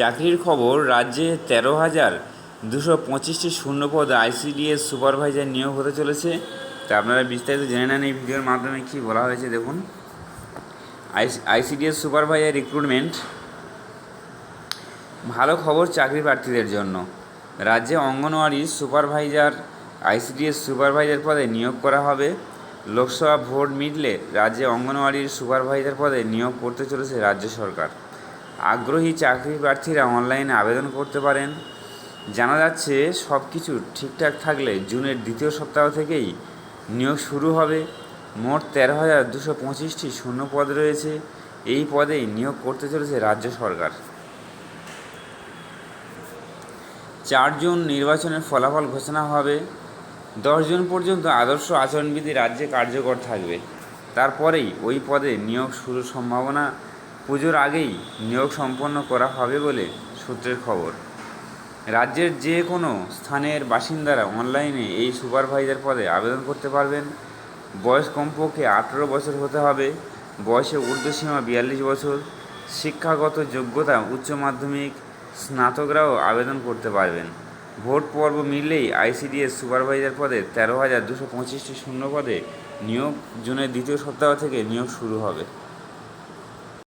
চাকরির খবর, রাজ্যে তেরো হাজার দুশো পঁচিশটি শূন্যপদ আইসিডিএস সুপারভাইজার নিয়োগ হতে চলেছে। তা আপনারা বিস্তারিত জেনে নেন এই ভিডিওর মাধ্যমে কী বলা হয়েছে, দেখুন। ICDS supervisor recruitment. ভালো খবর চাকরি প্রার্থীদের জন্য। রাজ্যে অঙ্গনওয়াড়ি সুপারভাইজার, আইসিডিএস সুপারভাইজার পদে নিয়োগ করা হবে। লোকসভা ভোট মিটলে রাজ্যে অঙ্গনওয়াড়ির সুপারভাইজার পদে নিয়োগ করতে চলেছে রাজ্য সরকার। আগ্রহী চাকরি প্রার্থীরা অনলাইনে আবেদন করতে পারেন। জানা যাচ্ছে সব কিছু ঠিকঠাক থাকলে জুনের দ্বিতীয় সপ্তাহ থেকেই নিয়োগ শুরু হবে। মোট তেরো হাজার দুশো পঁচিশটি শূন্য পদ রয়েছে। এই পদেই নিয়োগ করতে চলেছে রাজ্য সরকার। চার জুন নির্বাচনের ফলাফল ঘোষণা হবে। দশ জুন পর্যন্ত আদর্শ আচরণবিধি রাজ্যে কার্যকর থাকবে। তারপরেই ওই পদে নিয়োগ শুরুর সম্ভাবনা পুজোর আগেই নিয়োগ সম্পন্ন করা হবে বলে সূত্রের খবর। রাজ্যের যে কোনো স্থানের বাসিন্দারা অনলাইনে এই সুপারভাইজার পদে আবেদন করতে পারবেন। বয়স কমপক্ষে আঠেরো বছর হতে হবে। বয়সে ঊর্ধ্বসীমা বিয়াল্লিশ বছর। শিক্ষাগত যোগ্যতা উচ্চ মাধ্যমিক। স্নাতকরাও আবেদন করতে পারবেন। ভোট পর্ব মিললেই আইসিডিএস সুপারভাইজার পদে তেরো হাজার দুশো পঁচিশটি শূন্য পদে নিয়োগ জুনের দ্বিতীয় সপ্তাহ থেকে নিয়োগ শুরু হবে।